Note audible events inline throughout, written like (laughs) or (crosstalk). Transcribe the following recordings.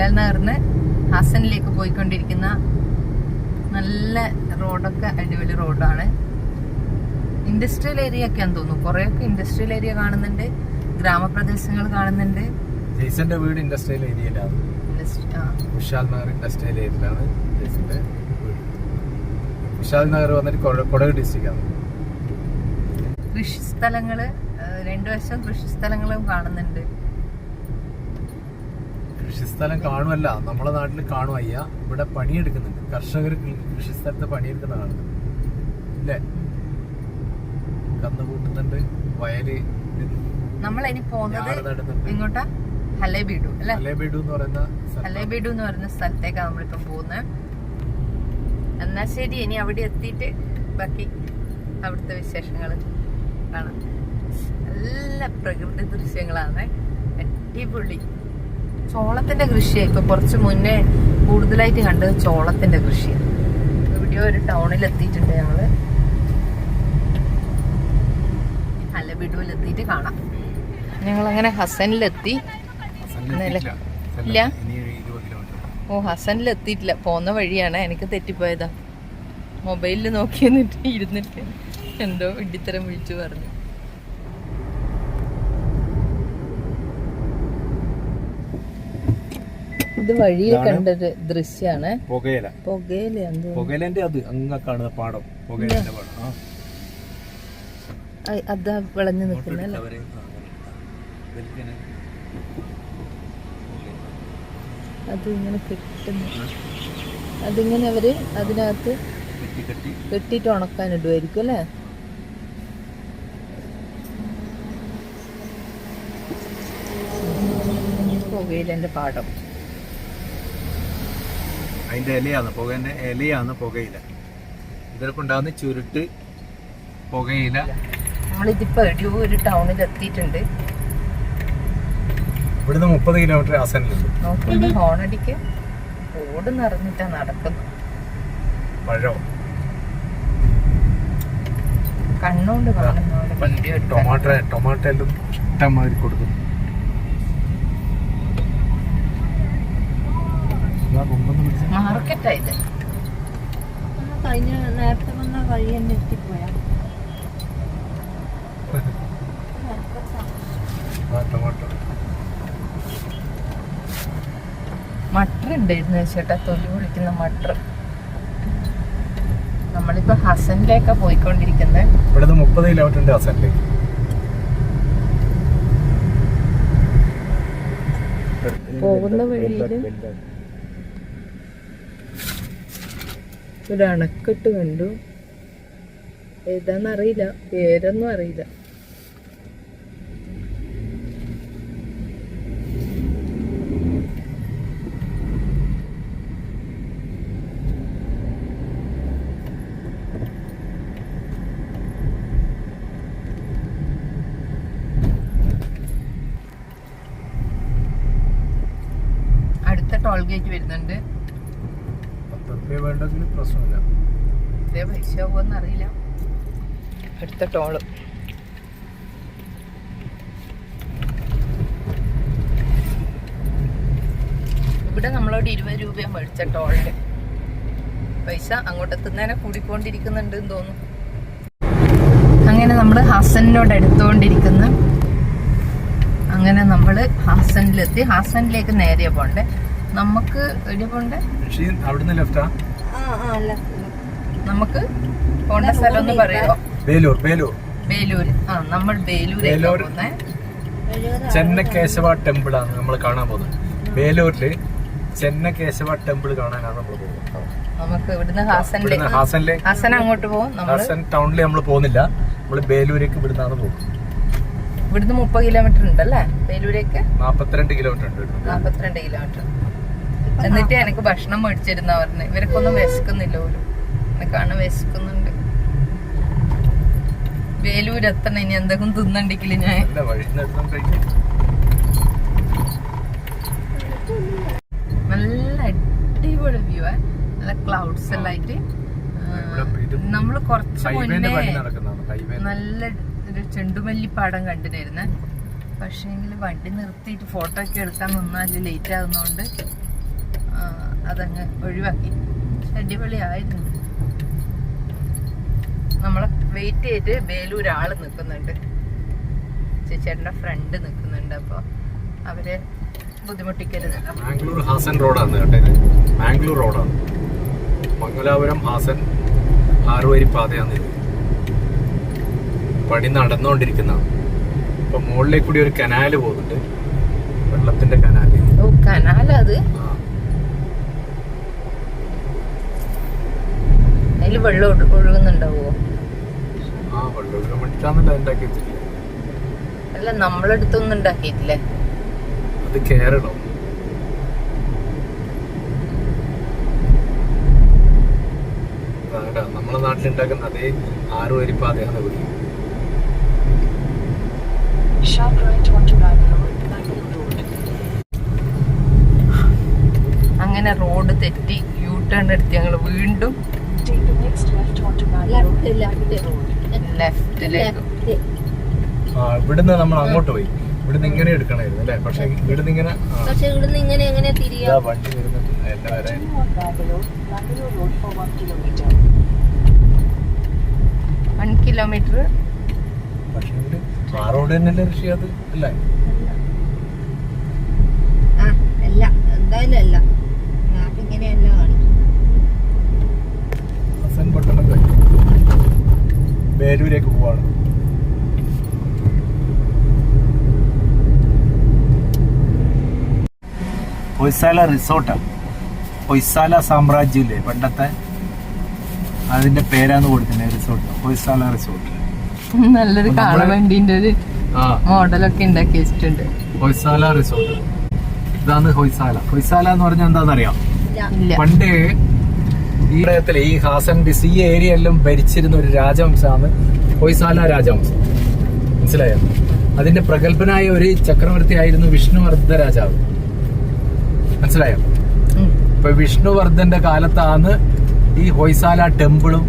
കുശാൽ നഗറിന് ഹസനിലേക്ക് പോയിക്കൊണ്ടിരിക്കുന്ന നല്ല റോഡൊക്കെ അടിപൊളി റോഡാണ്. ഇൻഡസ്ട്രിയൽ ഏരിയ ഒക്കെയാന്ന് തോന്നുന്നു. കുറേയൊക്കെ ഇൻഡസ്ട്രിയൽ ഏരിയ കാണുന്നുണ്ട്. ഗ്രാമപ്രദേശങ്ങൾ കാണുന്നുണ്ട്. ജെയ്സന്റെ വീട് ഇൻഡസ്ട്രിയൽ ഏരിയയിലാണ് വിശാൽ നഗർ ഇൻഡസ്ട്രിയൽ ഏരിയയിലാണ് ജെയ്സന്റെ വീട്. വിശാൽ നഗർ വന്നിട്ട് കൊട- കൊടക് ഡിസ്ട്രിക്റ്റാണ് ആണ്. കൃഷിസ്ഥലങ്ങൾ ആ, രണ്ടു വശം കൃഷി സ്ഥലങ്ങളും കാണുന്നുണ്ട്. കൃഷിസ്ഥലം കാണുമല്ല നമ്മളെ നാട്ടിൽ കാണുമയ്യ ഇവിടെ പണിയെടുക്കുന്നുണ്ട്. കർഷകർ കൃഷിസ്ഥലത്ത് പണിയെടുക്കുന്ന കാണുന്നുണ്ട് ഇല്ലേ? കന്ന് കൂട്ടുന്നുണ്ട്. വയൽ നമ്മളിനി പോകുന്നത് എങ്ങോട്ടാ? ഹലേബീഡു അല്ലെ? അലേബീഡു എന്ന് പറയുന്ന. ഹലേബീഡു എന്ന് പറയുന്ന സ്ഥലത്തേക്കാണ് നമ്മളിപ്പം പോകുന്നത് എന്നാ ശരി ഇനി അവിടെ എത്തിയിട്ട് ബാക്കി അവിടുത്തെ വിശേഷങ്ങൾ കാണാം. നല്ല പ്രകൃതി ദൃശ്യങ്ങളാണ്. അടിപൊളി. ചോളത്തിന്റെ കൃഷിയാ ഇപ്പൊ കുറച്ച് മുന്നേ കൂടുതലായിട്ട് കണ്ടത് ചോളത്തിന്റെ കൃഷിയാ. എവിടെയോ ഒരു ടൗണിൽ എത്തിയിട്ടുണ്ട് ഞങ്ങൾ. ഹലബിഡുവിൽ എത്തിയിട്ട് കാണാം ഞങ്ങൾ അങ്ങനെ ഹസനിലെത്തി. ഇല്ല. ഓ ഹസനിൽ എത്തിയിട്ടില്ല പോന്ന വഴിയാണ്. എനിക്ക് തെറ്റിപ്പോയതാ. മൊബൈലിൽ നോക്കി നിന്നിട്ട് ഇരുന്നിട്ട് എന്തോ ഇടിത്തരം വിളിച്ചു പറഞ്ഞു. ഇത് വഴിയെ ഇതാണ് കണ്ടൊരു ദൃശ്യാണ്. പുകയില. പുകയില പുകയിലന്റെ അത് അങ്ങ കാണുന്ന പാടം പുകയിലന്റെ പാടം അതാ വിളഞ്ഞു നിൽക്കുന്ന അല്ലേ? അവർ. ആ, അങ്ങനെ. വലിക്കനെ. അത് ഇങ്ങനെ കെട്ടുന്നു അതിങ്ങനെ അവർ അതിനകത്ത് കെട്ടി കെട്ടി. കെട്ടിയിട്ട് ഉണക്കാൻ ഇടുമായിരിക്കും അല്ലേ? പുകയിലെ പാടം അതിന്റെ ഇലയാണ് പുകേന്റെ ഇലയാണ് പുകയില. ഇതിലൊക്കെ ഉണ്ടാകുന്ന ചുരുട്ട് പുകയില. നമ്മളിതിപ്പോ എടിയോ ഒരു ടൗണിൽ എത്തിയിട്ടുണ്ട്. ഇവിടുന്ന് മുപ്പത് കിലോമീറ്റർ ആസനിലുണ്ട്. നോക്കി ഹോണടിക്ക് റോഡ് നിറഞ്ഞിട്ടാ നടക്കുന്നു പഴം? കണ്ണുകൊണ്ട് കാണുന്ന ടൊമാറ്റോ ടൊമാറ്റോ എല്ലാം ഇഷ്ടമാതിരി കൊടുക്കും ഇതാ മാർക്കറ്റാ ഇത് കഴിഞ്ഞ നേരത്തെ വന്ന വഴി തന്നെ എത്തിപ്പോയാ. മട്ടർ ഉണ്ടായിരുന്നു ചേട്ടാ തൊലി പൊളിക്കുന്ന മട്ടർ. നമ്മളിപ്പോ ഹസനിലേക്കാ പോയിക്കൊണ്ടിരിക്കുന്നത് ഇവിടുന്ന് മുപ്പത് കിലോമീറ്റർ ഉണ്ട് ആസനിലേക്ക് പോകുന്ന വഴിയിൽ ഒരു അണക്കെട്ട് കണ്ടു. ഏതാന്നറിയില്ല. പേരൊന്നും അറിയില്ല. അടുത്ത ടോൾ ഗേറ്റ് വരുന്നുണ്ട്. വേണ്ടെങ്കിൽ പ്രശ്നമില്ല. അറിയില്ല. അടുത്ത ടോൾ ഇവിടെ നമ്മളോട് ഇരുപത് രൂപയാണ് മേടിച്ച ടോളിന് പൈസ അങ്ങോട്ടെത്തുന്നതിനെ കൂടിക്കൊണ്ടിരിക്കുന്നുണ്ട് തോന്നുന്നു. അങ്ങനെ നമ്മൾ ഹാസനിനോട് എടുത്തുകൊണ്ടിരിക്കുന്ന. അങ്ങനെ നമ്മൾ ഹാസനിലെത്തി. ഹാസനിലേക്ക് നേരെ പോണ്ടേ. നമുക്ക് എവിടെ പോണ്ടേ? പക്ഷേ അവിടുന്ന് ലെഫ്റ്റാ നമുക്ക് പോണ്ട സ്ഥലം ഒന്ന് പറയുമോ ബേലൂർ ബേലൂർ. ബേലൂര്. ആ നമ്മൾ ബേലൂർ. ചെന്നകേശവ ടെമ്പിൾ ആണ് നമ്മൾ കാണാൻ പോകുന്നത്. ബേലൂരിൽ ചെന്നകേശവ ടെമ്പിൾ കാണാനാണ് നമ്മൾ പോകുന്നത്. നമുക്ക് ഇവിടുന്ന് ഹാസനിലേക്ക്. ഹാസനിലേക്ക്. ഹാസൻ അങ്ങോട്ട് പോകും നമ്മൾ ഹാസൻ ടൗണിൽ നമ്മൾ പോകുന്നില്ല. നമ്മൾ ബേലൂരേക്ക് ഇവിടുന്നാണ് പോകുന്നത്. ഇവിടുന്ന് മുപ്പത് കിലോമീറ്റർ ഉണ്ടല്ലേ? ബേലൂരേക്ക്? നാപ്പത്തിരണ്ട് കിലോമീറ്റർ ഉണ്ട്. നാപ്പത്തിരണ്ട് കിലോമീറ്റർ എന്നിട്ട് എനിക്ക് ഭക്ഷണം മേടിച്ചിരുന്ന പറഞ്ഞു ഇവർക്കൊന്നും വിശക്കുന്നില്ല പോലും. എനക്കാണ് വിശക്കുന്നുണ്ട്. വേലൂർ ഇനി എന്തെങ്കിലും തിന്നണ്ടെങ്കിൽ ഞാൻ. നല്ല അടിപൊളി വ്യൂ നല്ല ക്ലൗഡ്സ് എല്ലാം ആയിട്ട് നമ്മൾ കൊറച്ച് നമ്മൾ കുറച്ച് മുന്നേ നല്ല ഒരു ചെണ്ടുമല്ലിപ്പാടം കണ്ടിരുന്നേ. പക്ഷേങ്കിൽ വണ്ടി നിർത്തിയിട്ട് ഫോട്ടോ ഒക്കെ എടുക്കാൻ നിന്നാൽ ലേറ്റ് ആകുന്നതുകൊണ്ട് അതങ്ങ് ഒഴിവാക്കി. അടിപൊളി അടിപൊളിയായിരുന്നു. നമ്മളെ വെയിറ്റ് ചെയ്ത് ബേലൂർ ആൾ നിൽക്കുന്നുണ്ട് ചേച്ചേട്ടന്റെ ഫ്രണ്ട് നിൽക്കുന്നുണ്ട് അപ്പോൾ അവരെ ബുദ്ധിമുട്ടിക്കരുത്. മാംഗ്ലൂർ ഹാസൻ റോഡാണ് കേട്ടോ മാംഗ്ലൂർ റോഡാണ്. മംഗലാപുരം ഹാസൻ ആറുവരി പാതയാണ് ഇത്. പണി നടന്നുകൊണ്ടിരിക്കുന്നതാണ് ഇപ്പൊ മുകളിലേക്ക് കൂടി ഒരു കനാല് പോകുന്നുണ്ട്. വെള്ളത്തിന്റെ കനാല്. ഓ കനാലത്? ആ. അതിൽ വെള്ളം ഒഴു- ഒഴുകുന്നുണ്ടാവോ? ആ വെള്ളം ഒഴുകാൻ വേണ്ടിട്ടാണല്ലോ അല്ല നമ്മളെടുത്തൊന്നും ഉണ്ടാക്കിയിട്ടില്ലേ അത് കേരളം അതാ നമ്മളെ നാട്ടിലുണ്ടാക്കുന്ന അതേ പാതയാണ് onto Bangalore, Bangalore Road. അങ്ങനെ റോഡ് തെറ്റി യൂ ടേൺ എടുത്ത് ഞങ്ങൾ വീണ്ടും ഇവിടുന്ന് നമ്മൾ അങ്ങോട്ട് പോയി. ഇവിടുന്ന് ഇങ്ങനെ എടുക്കണായിരുന്നു അല്ലേ? പക്ഷെ ഇവിടുന്ന് ഇങ്ങനെ ആ, പക്ഷെ ഇവിടുന്ന് ഇങ്ങനെ എങ്ങനെ തിരിയാ? വണ്ടി വരുന്നുണ്ട് എല്ലാം വരെ. Continue on Bangalore, Bangalore Road for 1 one kilometre പക്ഷെ ആ റോഡ് തന്നെയല്ലേ ഋഷി അത് അല്ല എന്തായാലും അല്ല മാപ്പ് ഇങ്ങനെയല്ല കാണിക്കും ഹസൻ പട്ടണം കഴിഞ്ഞു വേലൂരേക്ക് പോവാണ് ഹൊയ്സാല റിസോർട്ടാണ് ഹൊയ്സാല സാമ്രാജ്യമില്ലേ പണ്ടത്തെ? അതിന്റെ പേരാന്ന് കൊടുക്കുന്നത് റിസോർട്ട്? ഹൊയ്സാല റിസോർട്ട്. നല്ലൊരു കാളവണ്ടിന്റെ ഒരു മോഡലൊക്കെ ഉണ്ടാക്കി വെച്ചിട്ടുണ്ട്. ഹൊയ്സാല റിസോർട്ട്. ഇതാണ് ഹൊയ്സാല. ഹൊയ്സാല എന്ന് പറഞ്ഞാൽ എന്താണെന്നറിയാം? ഇല്ല. പണ്ട് ഈ പ്രളയത്തിലെ ഈ ഹാസൻ ഡിസ് ഈ ഏരിയ എല്ലാം ഭരിച്ചിരുന്ന ഒരു രാജവംശമാണ് ഹൊയ്സാല രാജവംശം. മനസ്സിലായോ? അതിന്റെ പ്രഗത്ഭനായ ഒരു ചക്രവർത്തിയായിരുന്നു വിഷ്ണുവർദ്ധ രാജാവ്. മനസ്സിലായോ? ഇപ്പൊ വിഷ്ണുവർദ്ധന്റെ കാലത്താണ് ഈ ഹൊയ്സാല ടെമ്പിളും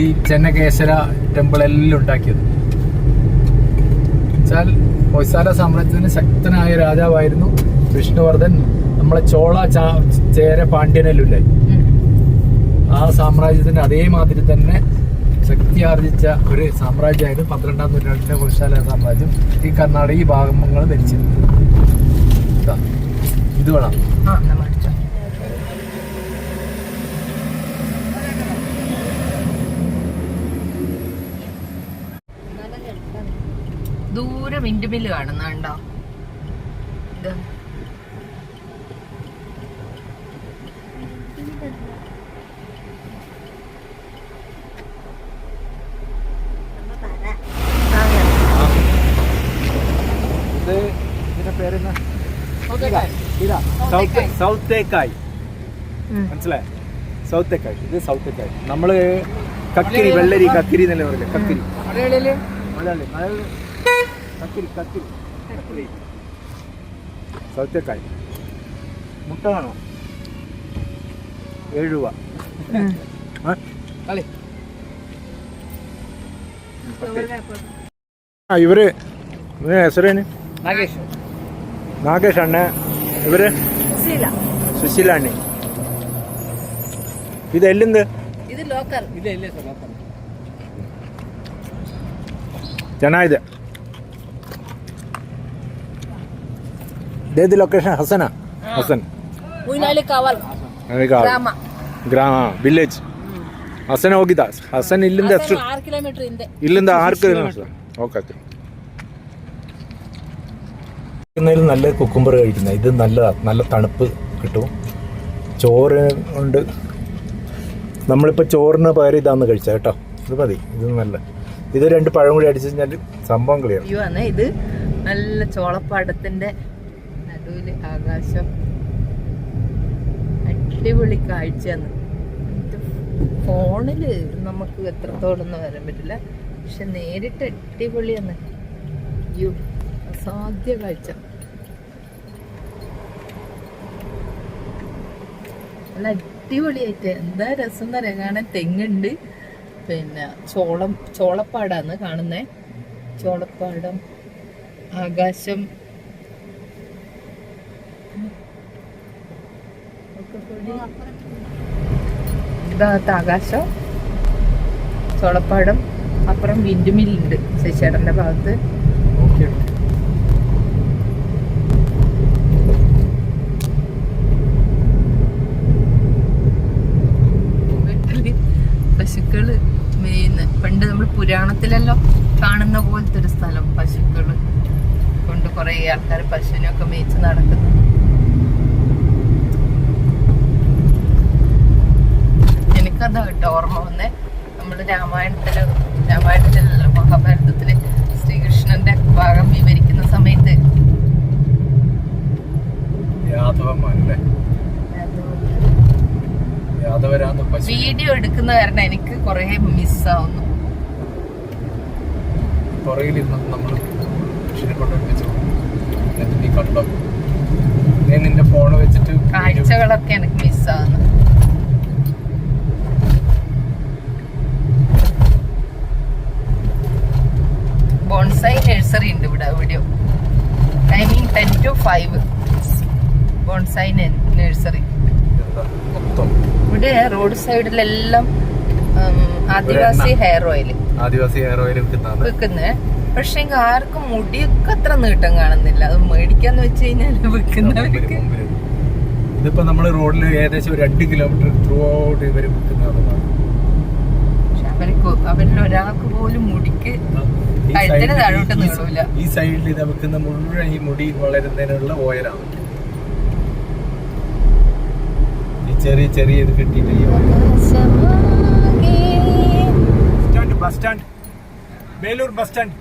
ഈ ചെന്നകേശര ടെമ്പിൾ എല്ലാം ഉണ്ടാക്കിയത്. വെച്ചാൽ ഹൊയ്സാല സാമ്രാജ്യത്തിന് ശക്തനായ രാജാവായിരുന്നു വിഷ്ണുവർദ്ധൻ. നമ്മളെ ചോള ചേര പാണ്ഡ്യനെല്ലില്ലേ? ആ സാമ്രാജ്യത്തിന്റെ അതേമാതിരി തന്നെ ശക്തി ആർജിച്ച ഒരു സാമ്രാജ്യമായിരുന്നു പന്ത്രണ്ടാം നൂറ്റാണ്ടിന്റെ ഹൊയ്സാല സാമ്രാജ്യം. ഈ കർണാടക ഈ ഭാഗങ്ങൾ ഭരിച്ചിരുന്നത്. ഇതാ, വേണം. ആ എന്നാ മേടിച്ചോ. ദൂരെ വിൻഡ്മില്ല് കാണുന്നുണ്ടോ? ഇത് ഇതിന്റെ പേരെന്നാ സൗത്തേക്കായ്. സൗത്ത് സൗത്തേക്കായി. മനസ്സിലായി? ഇത് സൗത്തേക്കായി. നമ്മൾ കക്കിരി വെള്ളരി കക്കിരി എന്നല്ലേ പറയില്ലേ കക്കിരി. കക്കിരി കക്കിരി. കക്കിരി. മുട്ട വേണോ ഏഴ് രൂപ ഇവർ ഹെസറേന് നാഗേഷ്. നാഗേഷ് അണ്ണ ഇവർ? ಸುಶೀಲ. ಸುಶೀಲಾಣಿ. ಇದು ಎಲ್ಲಿಂದ? ಇದು ಲೋಕಲ್ ಇಲ್ಲೇ ಇಲ್ಲೇ ಸರ್ ಲೋಕಲ್ ಚೆನ್ನಾಗಿದೆ. ದೇದಿ ಲೊಕೇಶನ್ ಹಸನ? ಹಸನ್. ಹುಯಿನಹಳ್ಳಿ ಕಾವಲ್. ಗ್ರಾಮ. ಗ್ರಾಮ ವಿಲೇಜ್ ಹಸನೇ ಹೋಗಿದ್ದ. ಹಸನ್ ಇಲ್ಲಿಂದ ಎಷ್ಟು ಆರು ಕಿಲೋಮೀಟರ್ ಹಿಂದೆ. ಇಲ್ಲಿಂದ ಆರು ಕಿಲೋಮೀಟರ್ ಓಕೆ ಓಕೆ. ഓക്കെ നല്ല കുക്കുംബർ കഴിക്കുന്നത്. ഇത് നല്ലതാണ് നല്ല തണുപ്പ് കിട്ടും. ചോറ് കൊണ്ട് നമ്മളിപ്പോൾ ചോറിന് പകരം ഇതാന്ന് കഴിച്ചത് കേട്ടോ. ഇത് മതി. ഇത് നല്ല. ഇത് രണ്ട് പഴം കൂടി അടിച്ചു കഴിഞ്ഞാൽ സംഭവം ക്ലിയർ ഇത് നല്ല ചോളപ്പാടത്തിന്റെ നടുവിൽ ആകാശം. അടിപൊളി കാഴ്ചയാണ്. ഫോണിൽ നമുക്ക് എത്രത്തോളം ഒന്നും വരാൻ പറ്റില്ല. പക്ഷെ നേരിട്ട് അടിപൊളിയാണ്. വ്യൂ അസാധ്യ കാഴ്ച. നല്ല അടിപൊളിയായിട്ട്. എന്താ രസം എന്ന് പറയാൻ കാണാൻ തെങ്ങുണ്ട്. പിന്നെ ചോളം ചോളപ്പാടാണ് കാണുന്നേ. ചോളപ്പാടം ആകാശം. ഇതാകത്ത് ആകാശം. ചോളപ്പാടം. അപ്പുറം വിൻഡുമില്ലുണ്ട് ശശിയേടന്റെ ഭാഗത്ത്. നമ്മൾ കാണുന്ന പോലത്തെ ഒരു സ്ഥലം പശുക്കൾ കൊണ്ട് കുറെ ആൾക്കാർ പശുവിനൊക്കെ മേയിച്ച് നടക്കുന്നു. എനിക്കതാ കേട്ടോ ഓർമ്മ വന്നേ. നമ്മൾ രാമായണത്തിൽ രാമായണത്തിലല്ലോ മഹാഭാരതത്തിൽ ശ്രീകൃഷ്ണന്റെ ഭാഗം വിവരിക്കുന്ന സമയത്ത്. വീഡിയോ എടുക്കുന്ന കാരണം എനിക്ക് കുറെ മിസ്സാവുന്നു പുറകിലിരുന്ന് നമ്മൾ മനുഷ്യനെ കൊണ്ട് വെച്ചു എന്നിട്ട് നീ കണ്ടോ? നീ നിന്റെ ഫോൺ വെച്ചിട്ട് കാഴ്ചകളൊക്കെ എനിക്ക് മിസ്സാവുന്നു ബോൺസൈ നഴ്സറി ഉണ്ട് ഇവിടെ എവിടെയോ timing ten to five bonsai nursery ഇവിടെ road സൈഡിലെല്ലാം adivasi hair oil adivasi hair oil വിൽക്കുന്നതാണ്. വിൽക്കുന്നത് പക്ഷെ ആർക്കും മുടിയൊക്കെ അത്ര നീട്ടം കാണുന്നില്ല. അത് മേടിക്കാന്ന് വെച്ച് കഴിഞ്ഞാൽ വിൽക്കുന്നവർക്ക് ഇതിപ്പോ നമ്മൾ റോഡിൽ ഏകദേശം ഒരു രണ്ട് കിലോമീറ്റർ ത്രൂ ഔട്ട് ഇവർ വിൽക്കുന്നതാണ് പക്ഷെ അവർക്ക് അവരിൽ ഒരാൾക്ക് പോലും മുടിക്ക് ഈ കഴുത്തിന് താഴോട്ട് ഈ- നീളൂല. ഈ സൈഡിൽ ഇത് വെക്കുന്ന മുഴുവൻ ഈ മുടി വളരുന്നതിനുള്ള ഓയിലാണ് ഈ ചെറിയ ചെറിയ ഇത് കിട്ടിയിട്ട് ഈ stand bus stand. Belur bus stand.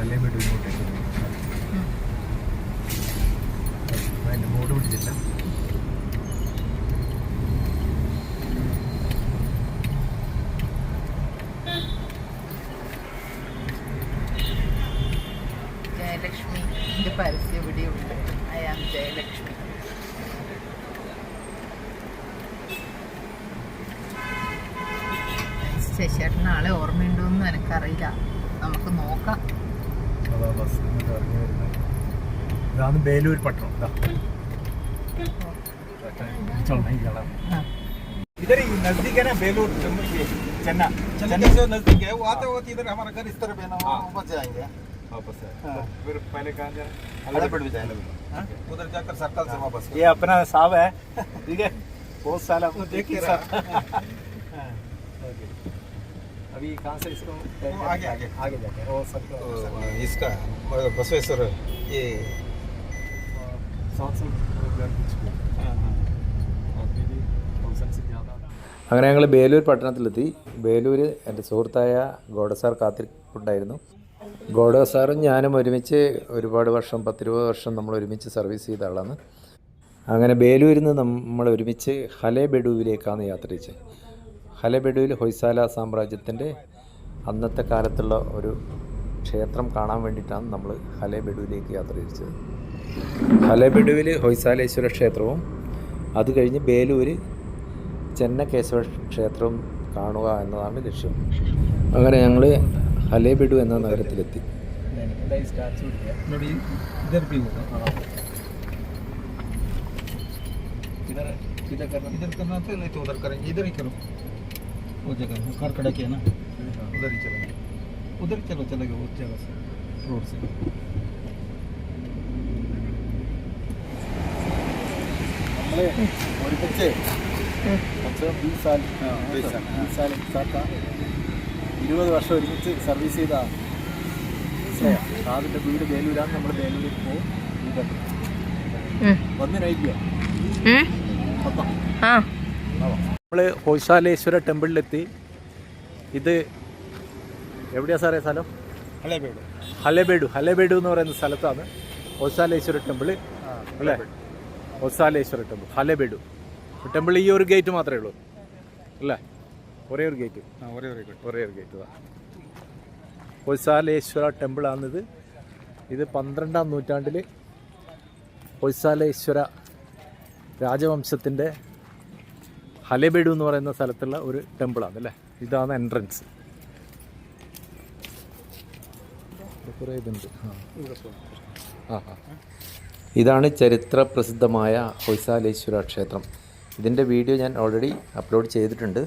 അല്ലേ വീട്ടിൽ ഇങ്ങോട്ടേക്ക്. ബോർഡ് പിടിച്ചില്ല ശശിയേട്ടൻ നാളെ ഓർമ്മയുണ്ടോന്നും എനിക്കറിയില്ല നമുക്ക് നോക്കാം അതാ ബസ് ഇങ്ങോട്ട് ഇറങ്ങി വരുന്നത് ഇതാണ് ബേലൂർ പട്ടണം ഇതാ चलना ही चला ആ. इधर ही नजदीक है ना बेलूर ये चन्ना चन्ना से नजदीक है वो आते वक्त इधर हमारा घर इस तरफ है ना हाँ। वहाँ बच जाएंगे वापस है हाँ। फिर पहले कहाँ जाना हलेबीड भी जाएंगे हाँ? उधर जाकर सर्कल से वापस ये अपना साहब है ठीक है बहुत साल आपको अभी कहाँ से इसको वो आगे, आगे। आगे जाके वो सर्कल तो, इसका मतलब बसवेश्वर ये सात सौ हाँ, हाँ। അങ്ങനെ ഞങ്ങൾ ബേലൂർ പട്ടണത്തിലെത്തി ബേലൂർ എൻ്റെ സുഹൃത്തായ ഗോഡ സാർ കാത്തിരിപ്പുണ്ടായിരുന്നു ഗോഡ സാറും ഞാനും ഒരുമിച്ച് ഒരുപാട് വർഷം പത്തിരുപത് വർഷം നമ്മൾ ഒരുമിച്ച് സർവീസ് ചെയ്ത ആളാണ് അങ്ങനെ ബേലൂരിൽ നിന്ന് നമ്മൾ ഒരുമിച്ച് ഹലേബെഡുവിലേക്കാണ് യാത്ര ചെയ്തത് ഹലബെഡുവിൽ ഹൊയ്സാല സാമ്രാജ്യത്തിന്റെ അന്നത്തെ കാലത്തുള്ള ഒരു ക്ഷേത്രം കാണാൻ വേണ്ടിയിട്ടാണ് നമ്മൾ ഹലേബെഡുവിലേക്ക് യാത്ര തിരിച്ചത് ഹലബെഡുവിൽ ഹൊയ്സാലേശ്വര ക്ഷേത്രവും അത് കഴിഞ്ഞ് ബേലൂർ ചെന്നകേശവ ക്ഷേത്രവും കാണുക എന്നതാണ് ലക്ഷ്യം അങ്ങനെ ഞങ്ങൾ ഹലേബെഡു എന്ന നഗരത്തിലെത്തി ഇതൊക്കെ ഇതൊക്കെ ഇതൊക്കെ ഇതൊക്കെ ഇതൊക്കെ करना तो नहीं तो उधर करेंगे इधर ही करो वो जगह कार खड़ा किया ना उधर ही चलेंगे उधर ही चलो चलेगा उस जगह से रोड से നമ്മൾ ഒരുമിച്ച് പത്ത് ബീസ് സാൽ ആ, ബീസ് സാൽ. ബീസ് സാൽ സാക്ക ഇരുപത് വർഷം ഒരുമിച്ച് സർവീസ് ചെയ്ത സാറിൻ്റെ വീട് ബേലൂരാണ് നമ്മൾ ബേലൂരിൽ പോകും ഉം. വന്നിനായില്ല ഉം? ആ നമ്മൾ ഹോയ്ശാലേശ്വര ടെമ്പിളിലെത്തി. ഇത് എവിടെയാ സാറേ സ്ഥലം? ഹലേബേഡു. ഹലേബേഡു. ഹലേബേഡു എന്ന് പറയുന്ന സ്ഥലത്താണ് ഹോയ്ശാലേശ്വര ടെമ്പിൾ അല്ലേ? ഹോയ്ശാലേശ്വര ടെമ്പിൾ. ഹലേബേഡു. ടെമ്പിൾ ഈ ഒരു ഗേറ്റ് മാത്രമേ ഉള്ളൂ. അല്ലേ? ഒരേ ഒരു ഗേറ്റ്. ഒരേ ഒരു ഗേറ്റ്. ഒരേ ഒരു ഗേറ്റ് ഹോയ്ശാലേശ്വര ടെമ്പിളാണിത്. ഇത് പന്ത്രണ്ടാം നൂറ്റാണ്ടിൽ ഹൊയ്സാലേശ്വര രാജവംശത്തിന്റെ ഹലബേഡു എന്ന് പറയുന്ന സ്ഥലത്തുള്ള ഒരു ടെമ്പിളാണ് അല്ലേ? ഇതാണ് എൻട്രൻസ് കുറേ ഇതുണ്ട്. ആ. ആ ഇതാണ് ചരിത്ര പ്രസിദ്ധമായ ഹൊയ്സാലേശ്വര ക്ഷേത്രം. ഇതിന്റെ വീഡിയോ ഞാൻ ഓൾറെഡി അപ്ലോഡ് ചെയ്തിട്ടുണ്ട്.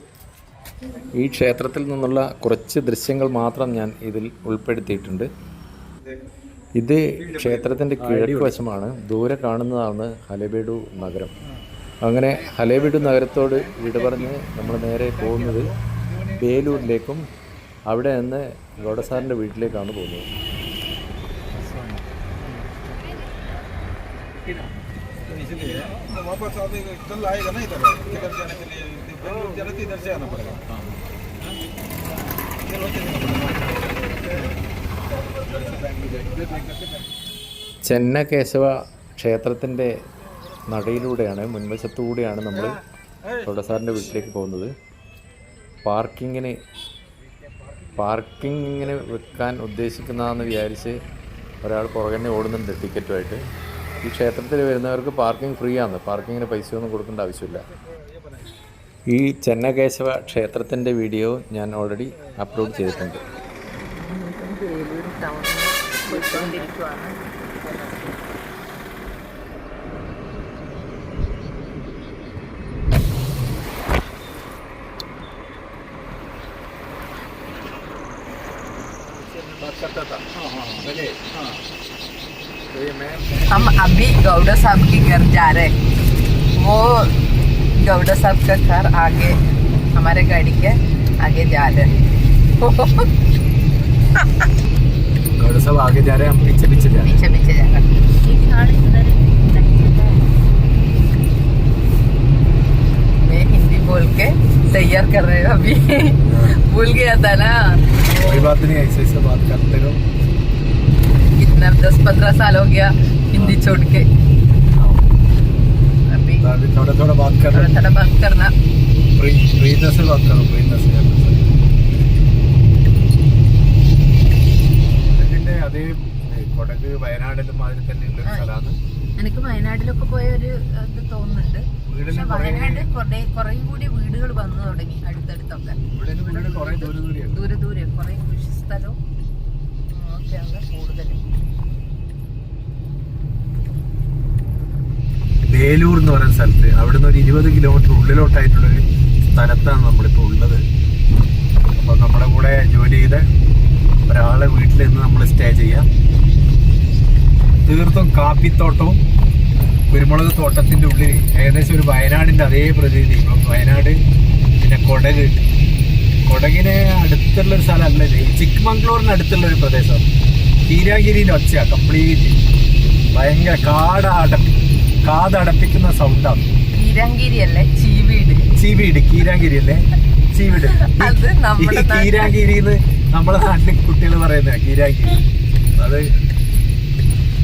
ഈ ക്ഷേത്രത്തിൽ നിന്നുള്ള കുറച്ച് ദൃശ്യങ്ങൾ മാത്രം ഞാൻ ഇതിൽ ഉൾപ്പെടുത്തിയിട്ടുണ്ട്. ഇത് ക്ഷേത്രത്തിന്റെ കിഴക്ക് വശമാണ്. ദൂരെ കാണുന്നതാണ് ഹലബേഡു നഗരം. അങ്ങനെ ഹലേബേഡു നഗരത്തോട് വിട പറഞ്ഞ് നമ്മൾ നേരെ പോകുന്നത് ബേലൂരിലേക്കും അവിടെ നിന്ന് ഗൗഡസാറിൻ്റെ വീട്ടിലേക്കാണ് പോകുന്നത് इसलिए तो वापस आते कल आएगा ना इधर इधर जाने के लिए बेंगलुरु जाने तो इधर से आना पड़ेगा चलो ചെന്നകേശവ ക്ഷേത്രത്തിൻ്റെ നടയിലൂടെയാണ് മുൻവശത്തൂടെയാണ് നമ്മൾ തൊടസാറിന്റെ വീട്ടിലേക്ക് പോകുന്നത്. പാർക്കിങ്ങിന് പാർക്കിങ്ങിന് വെക്കാൻ ഉദ്ദേശിക്കുന്നതാണെന്ന് വിചാരിച്ച് ഒരാൾ പുറകെ ഓടുന്നുണ്ട് ടിക്കറ്റുമായിട്ട്. ഈ ക്ഷേത്രത്തിൽ വരുന്നവർക്ക് പാർക്കിംഗ് ഫ്രീ ആണ് പാർക്കിങ്ങിന് പൈസ ഒന്നും കൊടുക്കേണ്ട ആവശ്യമില്ല. ഈ ചെന്നകേശവ ക്ഷേത്രത്തിന്റെ വീഡിയോ ഞാൻ ഓൾറെഡി അപ്ലോഡ് ചെയ്തിട്ടുണ്ട്. ടൗണിൽ പോയിക്കൊണ്ടിരിക്കുവാണ് हाँ हाँ तो ये मैं हम अभी गौड़ा साहब के घर जा रहे हैं। वो गौड़ा साहब का घर आगे हमारे गाड़ी के आगे जा रहे हैं। गौड़ आगे जा रहे हैं हम पीछे पीछे जा रहे हैं। पीछे पीछे जा रहे हैं। मैं हिंदी बोल के तैयार कर रहे हो अभी। भूल गया था ना। कोई बात नहीं ऐसे ऐसे बात करते रहो। कितना दस पंद्रह साल हो गया हिंदी छोड़ के अभी तो अभी थोड़ा थोड़ा बात कर थोड़ा रहे थोड़ा बात करना प्रीता से बात करो प्रीता से ഇതിന്റെ അതേ കൊടക് വയനാടിന്റെ മാതിരി തന്നെ ഉള്ള ആ. സ്ഥലമാണ് എനിക്ക് വയനാട്ടിലൊക്കെ പോയ ഒരു ഇത് തോന്നുന്നുണ്ട് വീടിന് പക്ഷെ കുറേ വയനാട് കുറെ കുറെ കൂടി വീടുകൾ വന്നു തുടങ്ങി അടുത്തടുത്തൊക്കെ ഇവിടെ വീട് കുറെ ദൂരെ ദൂരെയുണ്ട് ദൂരെ ദൂരെ കുറെ കൃഷി സ്ഥലവും ഉം, ഒക്കെയാണ് കൂടുതലും വേലൂർ എന്ന് പറയുന്ന സ്ഥലത്ത് അവിടുന്ന് ഒരു ഇരുപത് കിലോമീറ്റർ ഉള്ളിലോട്ടായിട്ടുള്ളൊരു സ്ഥലത്താണ് നമ്മളിപ്പോൾ ഉള്ളത്. അപ്പോൾ നമ്മുടെ കൂടെ ജോലി ചെയ്ത ഒരാളെ വീട്ടിൽ നിന്ന് നമ്മൾ സ്റ്റേ ചെയ്യാം. തീർത്തും കാപ്പിത്തോട്ടവും കുരുമുളക് തോട്ടത്തിന്റെ ഉള്ളിൽ ഏകദേശം ഒരു വയനാടിന്റെ അതേ പ്രതീതി. ഇപ്പം വയനാട് പിന്നെ കൊടക്. കൊടകിന് അടുത്തുള്ള ഒരു സ്ഥലമല്ല ഇത്. ചിക്മംഗ്ലൂരിന് അടുത്തുള്ള ഒരു പ്രദേശം. കീരാഗിരിയിൽ ഒച്ചയാ കംപ്ലീറ്റ് ഭയങ്കര കാട് അടപ്പി കാതടപ്പിക്കുന്ന സൗണ്ടാണ് കീരാങ്കിരി അല്ലേ ചീവീട്. ചീവീട് കീരാഗിരി അല്ലേ ചീവീട് (laughs) ഈ നമ്മുടെ നാട്ടിൽ- കുട്ടികൾ പറയുന്ന കീരാങ്കിരി അത്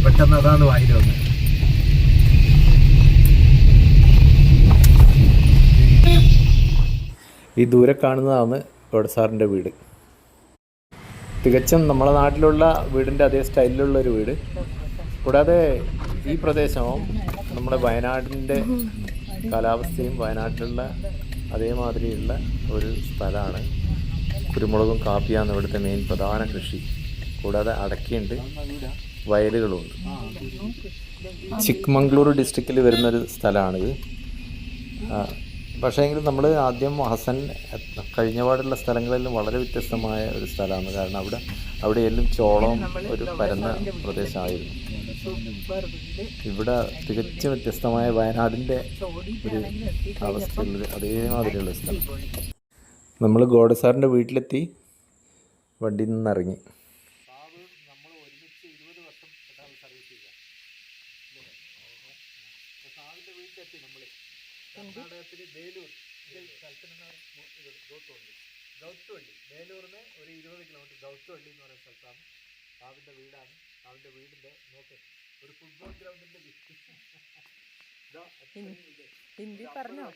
പെട്ടെന്ന് അതാണ് വായിൽ വന്നത് ഈ ദൂരെ കാണുന്നതാണ് ഗോഡസാറിന്റെ വീട്. തികച്ചും നമ്മുടെ നാട്ടിലുള്ള വീടിന്റെ അതേ സ്റ്റൈലിലുള്ള ഒരു വീട്. കൂടാതെ ഈ പ്രദേശവും നമ്മുടെ വയനാടിന്റെ കാലാവസ്ഥയും വയനാട്ടിലുള്ള അതേമാതിരിയുള്ള ഒരു സ്ഥലമാണ്. കുരുമുളകും കാപ്പിയാണ് ഇവിടുത്തെ മെയിൻ പ്രധാന കൃഷി. കൂടാതെ അടക്കയുണ്ട് വയലുകളുണ്ട്. ചിക്മംഗ്ലൂർ ഡിസ്ട്രിക്റ്റിൽ വരുന്നൊരു സ്ഥലമാണിത്. പക്ഷേങ്കിൽ നമ്മൾ ആദ്യം ഹസൻ കഴിഞ്ഞ പാടുള്ള സ്ഥലങ്ങളിലും വളരെ വ്യത്യസ്തമായ ഒരു സ്ഥലമാണ്. കാരണം അവിടെ അവിടെയെല്ലാം ചോളം ഒരു പരന്ന പ്രദേശമായിരുന്നു. ഇവിടെ തികച്ചും വ്യത്യസ്തമായ വയനാടിന്റെ ഒരു അവസ്ഥയുള്ള അതേമാതിരിയുള്ള സ്ഥലം. നമ്മൾ ഗോഡസാറിന്റെ വീട്ടിലെത്തി വണ്ടിയിൽ നിന്ന് ഇറങ്ങി ഗൗത്തുവള്ളി വേലൂരിന് ഒരു ഇരുപത് കിലോമീറ്റർ ഗൗത്തുവള്ളി എന്ന് പറയുന്ന സ്ഥലത്താണ്. ബാബിന്റെ വീടാണ്. സാവിൻ്റെ വീടിൻ്റെ നോക്ക് ഒരു ഫുട്ബോൾ ഗ്രൗണ്ടിൻ്റെ ഹിന്ദി പറഞ്ഞോ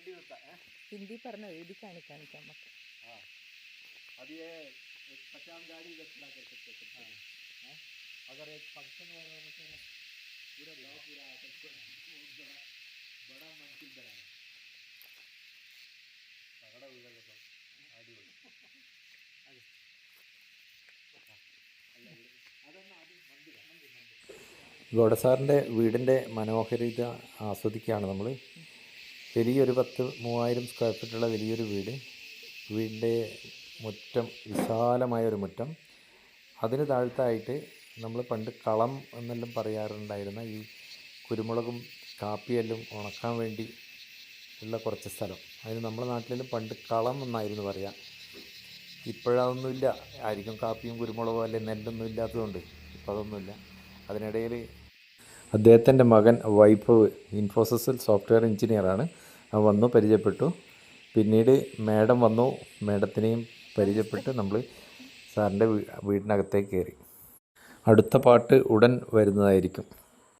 ഹിന്ദി പറഞ്ഞോ എഴുതി കാണിക്കാൻ നമുക്ക് (laughs) अब ये एक पचास गाड़ी इधर खड़ा कर सकते हैं हाँ? अगर एक फंक्शन वगैरह होता है ना पूरा गाँव पूरा आ सकते हैं बहुत बड़ा बड़ा मंजिल बनाया തകട വീടൊക്കെ ഇപ്പം അടിപൊളി അത് അല്ല, അതൊന്ന് ഗോഡസാറിന്റെ വീടിന്റെ മനോഹരിത ആസ്വദിക്കുകയാണ് നമ്മൾ. വലിയൊരു പത്ത് മൂവായിരം സ്ക്വയർ ഫീറ്റുള്ള വലിയൊരു വീട്. വീടിന്റെ മുറ്റം വിശാലമായ ഒരു മുറ്റം. അതിന് താഴത്തായിട്ട് നമ്മൾ പണ്ട് കളം എന്നെല്ലാം പറയാറുണ്ടായിരുന്ന ഈ കുരുമുളകും കാപ്പിയെല്ലാം ഉണക്കാൻ വേണ്ടി ഉള്ള കുറച്ച് സ്ഥലം. അതിന് നമ്മുടെ നാട്ടിലെല്ലാം പണ്ട് കളം എന്നായിരുന്നു പറയുക ഇപ്പോഴതൊന്നുമില്ല. ആയിരിക്കും കാപ്പിയും കുരുമുളകും അല്ലെങ്കിൽ നെല്ലൊന്നും ഇല്ലാത്തതുകൊണ്ട്. അതൊന്നുമില്ല അതിനിടയിൽ അദ്ദേഹത്തിന്റെ മകൻ വൈഭവ് ഇൻഫോസിസിൽ സോഫ്റ്റ്വെയർ എഞ്ചിനീയറാണ്. വന്നു പരിചയപ്പെട്ടു. പിന്നീട് മേഡം വന്നു. മേഡത്തിനെയും പരിചയപ്പെട്ട് നമ്മൾ സാറിന്റെ വീടിനകത്തേക്ക് കയറി. അടുത്ത പാട്ട് ഉടൻ വരുന്നതായിരിക്കും.